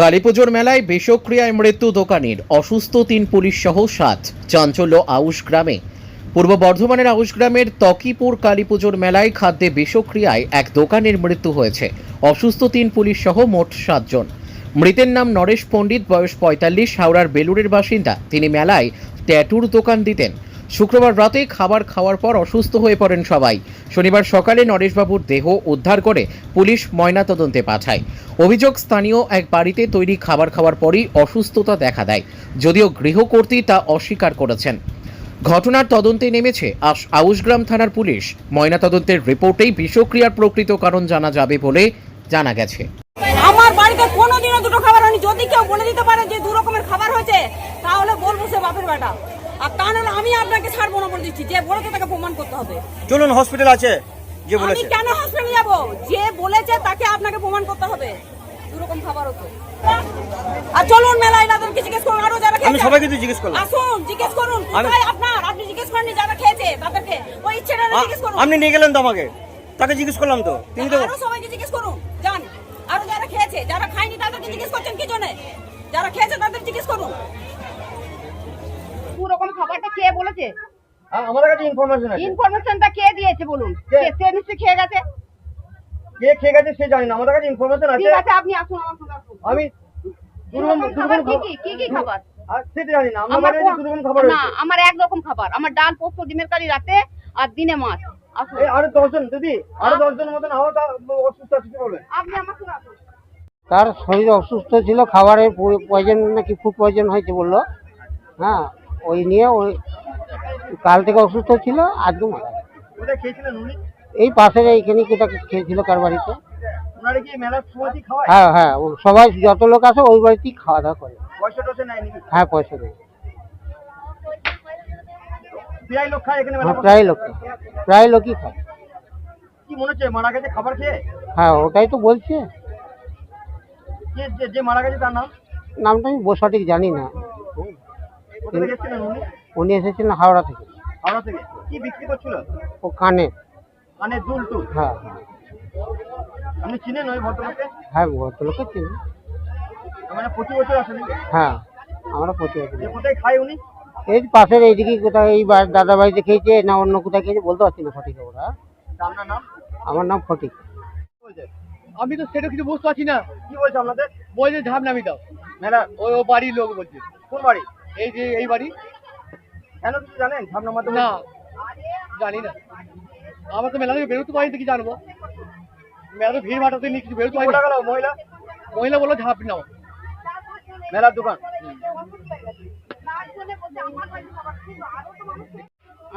কালীপুজোর মেলায় বিষক্রিয়ায় মৃত্যু দোকানের। অসুস্থ তিন পুলিশ সহ সাত। চাঞ্চল্য আউশ গ্রামে। পূর্ব বর্ধমানের আউশ গ্রামের তকিপুর কালীপুজোর মেলায় খাদ্যে বিষক্রিয়ায় এক দোকানের মৃত্যু হয়েছে। অসুস্থ তিন পুলিশ সহ মোট সাতজন। মৃতের নাম নরেশ পণ্ডিত, বয়স পঁয়তাল্লিশ, হাওড়ার বেলুরের বাসিন্দা। তিনি মেলায় ট্যাটুর দোকান দিতেন। শুক্রবার রাতে খাবার খাওয়ার পর অসুস্থ হয়ে পড়েন সবাই। শনিবার সকালে নরেশবাবুর দেহ উদ্ধার করে পুলিশ ময়নাতদন্তে পাঠায়। অভিযোগ, স্থানীয় এক বাড়িতে তৈরি খাবার খাওয়ার পরই অসুস্থতা দেখা দেয়। যদিও গৃহকর্ত্রী তা অস্বীকার করেছেন। ঘটনার তদন্তে নেমেছে আউশগ্রাম থানার পুলিশ। ময়নাতদন্তের রিপোর্টেই বিষক্রিয়ার প্রকৃত কারণ জানা যাবে বলে জানা গেছে। আমার বাড়িতে কোনোদিনও দুটো খাবার হয়নি। যদি কেউ বলে দিতে পারে যে দু রকমের খাবার হয়েছে, তাহলে বলব সে বাপের বেটা। আর তা নাহলে আমি আপনাকে ছাড়বো না বলে দিচ্ছি। যে বলেছে তাকে প্রমাণ করতে হবে। চলুন হসপিটাল আছে যে আমি কেন হসপিটালে যাব? যে বলেছে তাকে আপনাকে প্রমাণ করতে হবে। দু রকম খাবার হতো আর চলুন মেলায় তাদেরকে জিজ্ঞেস করুন আরও যারা আমি সবাইকে তো জিজ্ঞেস করলাম। আসুন জিজ্ঞেস করুন কোথায় আপনার? আপনি জিজ্ঞেস করেননি যারা খেয়েছে তাদেরকে। ওই ইচ্ছেটা জিজ্ঞেস করুন। আপনি নিয়ে গেলেন তো আমাকে। তাকে জিজ্ঞেস করলাম তো। তিনি তো আরও সবাইকে জিজ্ঞেস করুন যান। আরও যারা খেয়েছে যারা খায়নি তাদেরকে জিজ্ঞেস করছেন কি জন্য? যারা খেয়েছে তাদের জিজ্ঞেস করুন। খেয়ে বলেছে? আমাদের কাছে ইনফরমেশন আছে। ইনফরমেশনটা কে দিয়েছে বলুন? কে? কে- সে নিশ্চয়ই খেয়ে গেছে? কে খেয়ে গেছে সে জানি না আমাদের কাছে ইনফরমেশন আছে। ঠিক আছে আপনি আসুন আমার সঙ্গে আসুন। আমি দু দুরকম রকম দুরকম খাবার কি কি কি কি খাবার? সেটা জানি না আমার আমার বাড়িতে খাবার না আমার এক রকম খাবার আমার ডাল পোস্ত ডিমের কারি রাতে আর দিনে মাছ। আসুন। এই আরও দশজন দিদি আরও দশজন মতন আরও অসুস্থ আছে কি বলবেন? আপনি আমার সঙ্গে আসুন। তার শরীর অসুস্থ ছিল খাবারের পয়জন নাকি ফুড পয়জন হয়েছে বলল। হ্যাঁ ওই নিয়ে ওই কাল থেকে অসুস্থ ছিল আজকে মারা এই পাশের এইখানে কোথা খেয়েছিল কার বাড়িতে? হ্যাঁ হ্যাঁ সবাই যত লোক আসে ওই বাড়িতেই খাওয়া দাওয়া করে। হ্যাঁ পয়সা দেয়। প্রায় লোক হ্যাঁ প্রায় লোক প্রায় লোকই খায়। কি মনে হচ্ছে মারা গেছে খাবার খেয়ে? হ্যাঁ ওটাই তো বলছে। যে- যে মারা গেছে তার নাম? নামটা আমি সঠিক জানি না। উনি এসেছিলেন হাওড়া থেকে। হাওড়া থেকে? কি বিক্রি করছিল? ও কানে। মানে দুল টুল? হ্যাঁ। আপনি চিনেন ওই ভদ্রলোককে? হ্যাঁ ভদ্রলোকে চিনি। মানে প্রতি বছর আসেন হ্যাঁ আমরা প্রতি বছর কোথায় খায় উনি? এই পাশের এইদিকে কোথাও এই দাদা বাড়িতে খেয়েছে না অন্য কোথায় খেয়েছে বলতে পারছি না সঠিক ওরা আপনার নাম? আমার নাম ফটিক। আমি তো সেটা কিছু বুঝতে পারছি না। কি বলছে আপনাদের? বলছে ঝাপ নামি দাও মেলা ওই ও বাড়ির লোক বলছে। কোন বাড়ি? এই যে এই বাড়ি। কেন কিছু জানেন? ঝাপনা মারতে না জানি না। আমার তো মেলা থেকে বেরোতে পারিনি কি জানব? মেলা ভিড় ভাটাতে নিয়ে কিছু বেরোতে কোথা গেল? মহিলা? মহিলা বলল ঝাঁপ নাও। মেলার দোকান?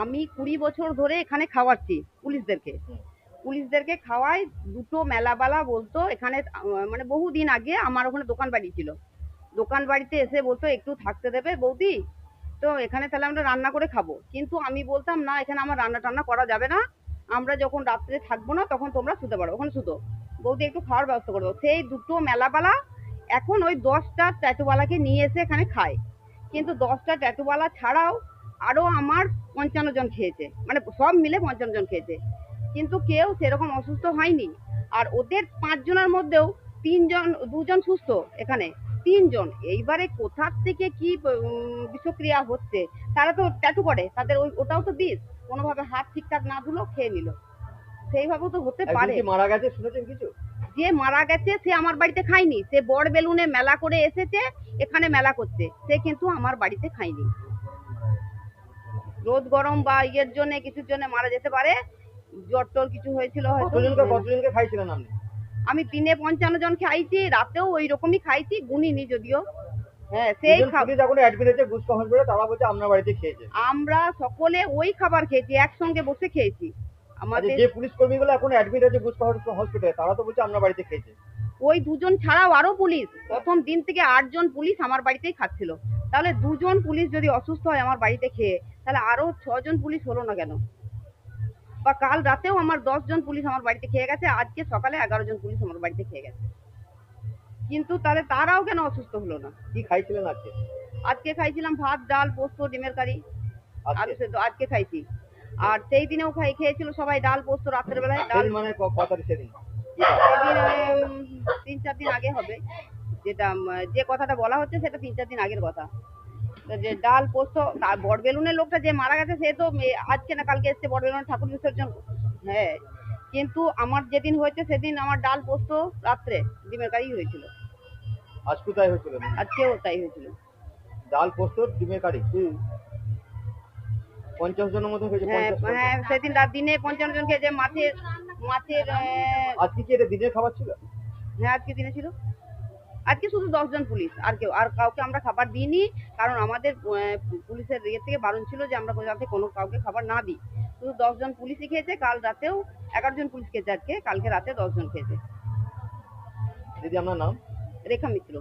আমি কুড়ি বছর ধরে এখানে খাওয়াচ্ছি পুলিশদেরকে। পুলিশদেরকে খাওয়াই দুটো মেলাবালা বলতো এখানে মানে বহুদিন আগে আমার ওখানে দোকান বাড়ি ছিল। দোকান বাড়িতে এসে বলতো একটু থাকতে দেবে বৌদি তো এখানে তাহলে আমরা রান্না করে খাব। কিন্তু আমি বলতাম, না, এখানে আমার রান্না টান্না করা যাবে না। আমরা যখন রাত্রে থাকব না, তখন তোমরা শুতে পারো। ওখানে শুতো। বৌদি একটু খাওয়ার ব্যবস্থা করে দাও। সেই দুটো মেলাবালা এখন ওই দশটা ট্যাটুওয়ালাকে নিয়ে এসে এখানে খায়। কিন্তু দশটা ট্যাটুওয়ালা ছাড়াও আরও আমার পঞ্চান্ন জন খেয়েছে। মানে সব মিলে পঞ্চান্ন জন খেয়েছে। কিন্তু কেউ সেরকম অসুস্থ হয়নি। আর ওদের পাঁচজনের মধ্যেও তিনজন, দুজন সুস্থ এখানে। তিনজন। এইবারে কোথার থেকে কি বিষক্রিয়া হচ্ছে তারা তো ট্যাটু করে তাদের ওই ওটাও তো বিষ কোনোভাবে হাত ঠিকঠাক না ধুলো খেয়ে নিল। সেইভাবেও তো হতে পারে। মারা গেছে শুনেছেন কিছু? যে মারা গেছে সে আমার বাড়িতে খায়নি। সে বড় বেলুনে মেলা করে এসেছে এখানে মেলা করতে সে কিন্তু আমার বাড়িতে খায়নি। রোদ গরম বা ইয়ের জন্য কিছুর জন্য মারা যেতে পারে। জ্বর টর কিছু হয়েছিল হয়তো। কতজনকে কতজনকে খাইছিলেন আপনি? আমি দিনে পঞ্চান্ন জন খাইছি রাতেও ওই রকমই খাইছি গুনিনি যদিও। হ্যাঁ সেই আমরা সকলে ওই খাবার খেয়েছি একসঙ্গে বসে খেয়েছি। আচ্ছা, আমাদের যে পুলিশ কর্মীগুলো এখন অ্যাডমিট হয়েছে গুসকো হসপিটালে তারা তো বলছে আপনার বাড়িতে খেয়েছে। ওই দুজন ছাড়াও আরও পুলিশ। প্রথম দিন থেকে আটজন পুলিশ আমার বাড়িতেই খাচ্ছিল। তাহলে দুজন পুলিশ যদি অসুস্থ হয় আমার বাড়িতে খেয়ে তাহলে আরও ছজন পুলিশ হলো না কেন? বা কাল রাতেও আমার দশ জন পুলিশ আমার বাড়িতে খেয়ে গেছে আজকে সকালে এগারো জন পুলিশ আমার বাড়িতে খেয়ে গেছে। কিন্তু তাহলে তারাও কেন অসুস্থ হলো না? কি খাইছিলেন আজকে? আজকে খাইছিলাম ভাত ডাল পোস্ত ডিমের কারি। আলু আজকে সেদ্ধ আজকে খাইছি। আর সেই দিনেও খাই খেয়েছিল সবাই ডাল পোস্ত রাত্রের বেলায়। ডাল সেদিন মানে ক- ক তারিখ সেদিন? সেদিন উম, তিন চার দিন আগে হবে। যেটা উম, যে কথাটা বলা হচ্ছে সেটা তিন চার দিন আগের কথা। যে ডাল পোস্ত তার বড়বেলুনের লোকটা যে মারা গেছে সে তো আজকে না কালকে এসছে বড়বেলুনের ঠাকুর বিসর্জন। হ্যাঁ কিন্তু আমার যেদিন হয়েছে সেদিন আমার ডাল পোস্ত রাত্রে ডিমের কারি হয়েছিল। তাই হয়েছিল? আজকেও তাই হয়েছিল। ডাল পোস্ত ডিমের কারি? পঞ্চাশ জনের মতো হয়েছে হ্যাঁ হ্যাঁ সেদিন রাত দিনে পঞ্চান্ন জন খেয়েছে মাছের মাছের আজকে কি এটা দিনের খাবার ছিল? হ্যাঁ আজকে দিনে ছিল। আজকে শুধু দশজন পুলিশ আর কেউ আর কাউকে আমরা খাবার দিইনি কারণ আমাদের পুলিশের ইয়ে থেকে বারণ ছিল যে আমরা যাতে কোনো কাউকে খাবার না দিই। শুধু দশজন পুলিশই খেয়েছে কাল রাতেও এগারো জন পুলিশ খেয়েছে আজকে কালকে রাতে দশজন খেয়েছে। দিদি আপনার নাম? রেখা মিত্র।